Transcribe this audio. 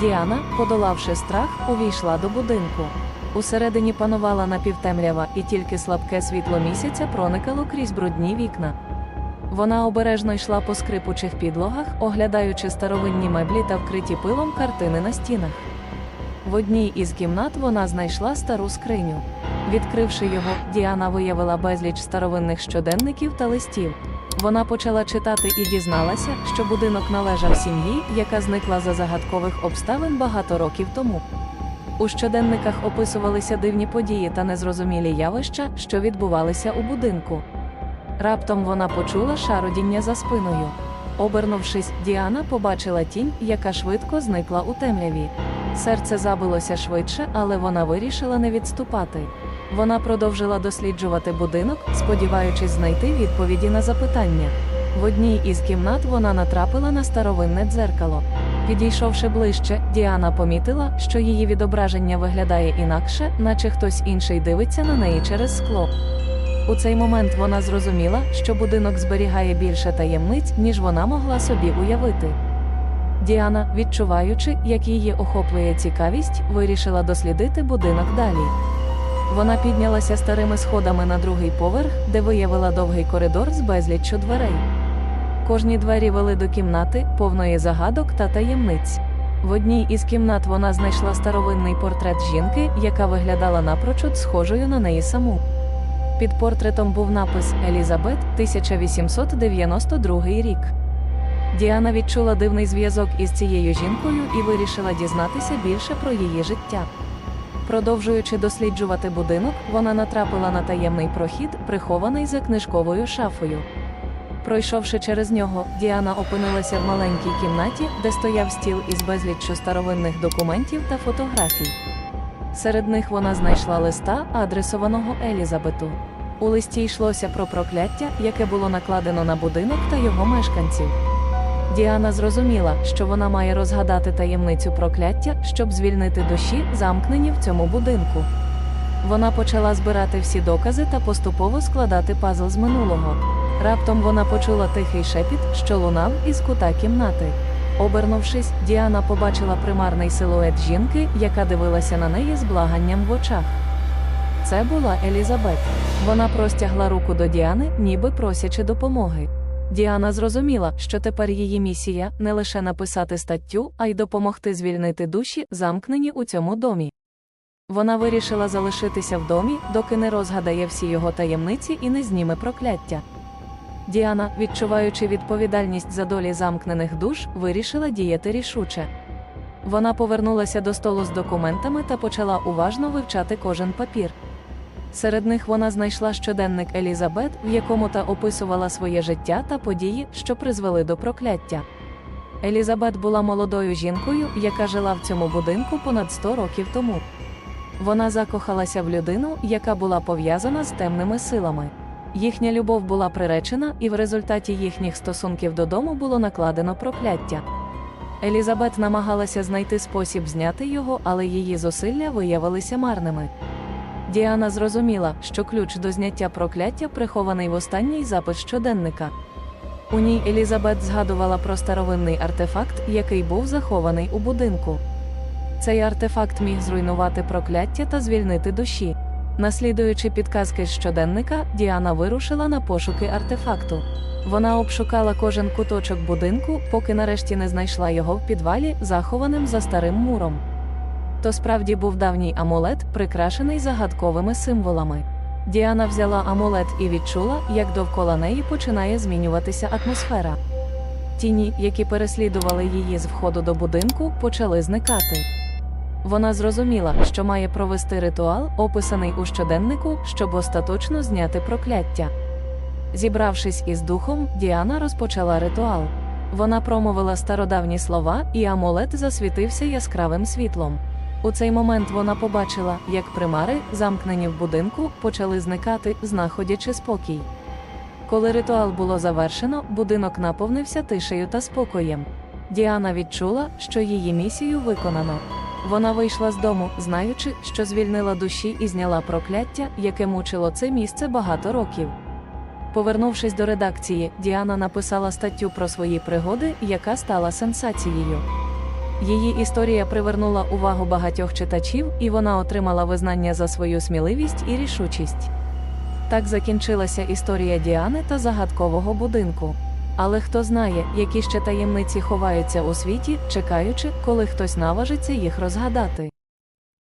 Діана, подолавши страх, увійшла до будинку. Усередині панувала напівтемрява, і тільки слабке світло місяця проникало крізь брудні вікна. Вона обережно йшла по скрипучих підлогах, оглядаючи старовинні меблі та вкриті пилом картини на стінах. В одній із кімнат вона знайшла стару скриню. Відкривши його, Діана виявила безліч старовинних щоденників та листів. Вона почала читати і дізналася, що будинок належав сім'ї, яка зникла за загадкових обставин багато років тому. У щоденниках описувалися дивні події та незрозумілі явища, що відбувалися у будинку. Раптом вона почула шародіння за спиною. Обернувшись, Діана побачила тінь, яка швидко зникла у темряві. Серце забилося швидше, але вона вирішила не відступати. Вона продовжила досліджувати будинок, сподіваючись знайти відповіді на запитання. В одній із кімнат вона натрапила на старовинне дзеркало. Підійшовши ближче, Діана помітила, що її відображення виглядає інакше, наче хтось інший дивиться на неї через скло. У цей момент вона зрозуміла, що будинок зберігає більше таємниць, ніж вона могла собі уявити. Діана, відчуваючи, як її охоплює цікавість, вирішила дослідити будинок далі. Вона піднялася старими сходами на другий поверх, де виявила довгий коридор з безліччю дверей. Кожні двері вели до кімнати, повної загадок та таємниць. В одній із кімнат вона знайшла старовинний портрет жінки, яка виглядала напрочуд схожою на неї саму. Під портретом був напис Елізабет 1892 рік. Діана відчула дивний зв'язок із цією жінкою і вирішила дізнатися більше про її життя. Продовжуючи досліджувати будинок, вона натрапила на таємний прохід, прихований за книжковою шафою. Пройшовши через нього, Діана опинилася в маленькій кімнаті, де стояв стіл із безліччю старовинних документів та фотографій. Серед них вона знайшла листа, адресованого Елізабету. У листі йшлося про прокляття, яке було накладено на будинок та його мешканців. Діана зрозуміла, що вона має розгадати таємницю прокляття, щоб звільнити душі, замкнені в цьому будинку. Вона почала збирати всі докази та поступово складати пазл з минулого. Раптом вона почула тихий шепіт, що лунав із кута кімнати. Обернувшись, Діана побачила примарний силует жінки, яка дивилася на неї з благанням в очах. Це була Елізабет. Вона простягла руку до Діани, ніби просячи допомоги. Діана зрозуміла, що тепер її місія не лише написати статтю, а й допомогти звільнити душі, замкнені у цьому домі. Вона вирішила залишитися в домі, доки не розгадає всі його таємниці і не зніме прокляття. Діана, відчуваючи відповідальність за долі замкнених душ, вирішила діяти рішуче. Вона повернулася до столу з документами та почала уважно вивчати кожен папір. Серед них вона знайшла щоденник Елізабет, в якому та описувала своє життя та події, що призвели до прокляття. Елізабет була молодою жінкою, яка жила в цьому будинку понад 100 років тому. Вона закохалася в людину, яка була пов'язана з темними силами. Їхня любов була приречена, і в результаті їхніх стосунків додому було накладено прокляття. Елізабет намагалася знайти спосіб зняти його, але її зусилля виявилися марними. Діана зрозуміла, що ключ до зняття прокляття прихований в останній запис щоденника. У ній Елізабет згадувала про старовинний артефакт, який був захований у будинку. Цей артефакт міг зруйнувати прокляття та звільнити душі. Наслідуючи підказки з щоденника, Діана вирушила на пошуки артефакту. Вона обшукала кожен куточок будинку, поки нарешті не знайшла його в підвалі, захованим за старим муром. То справді був давній амулет, прикрашений загадковими символами. Діана взяла амулет і відчула, як довкола неї починає змінюватися атмосфера. Тіні, які переслідували її з входу до будинку, почали зникати. Вона зрозуміла, що має провести ритуал, описаний у щоденнику, щоб остаточно зняти прокляття. Зібравшись із духом, Діана розпочала ритуал. Вона промовила стародавні слова, і амулет засвітився яскравим світлом. У цей момент вона побачила, як примари, замкнені в будинку, почали зникати, знаходячи спокій. Коли ритуал було завершено, будинок наповнився тишею та спокоєм. Діана відчула, що її місію виконано. Вона вийшла з дому, знаючи, що звільнила душі і зняла прокляття, яке мучило це місце багато років. Повернувшись до редакції, Діана написала статтю про свої пригоди, яка стала сенсацією. Її історія привернула увагу багатьох читачів, і вона отримала визнання за свою сміливість і рішучість. Так закінчилася історія Діани та загадкового будинку. Але хто знає, які ще таємниці ховаються у світі, чекаючи, коли хтось наважиться їх розгадати.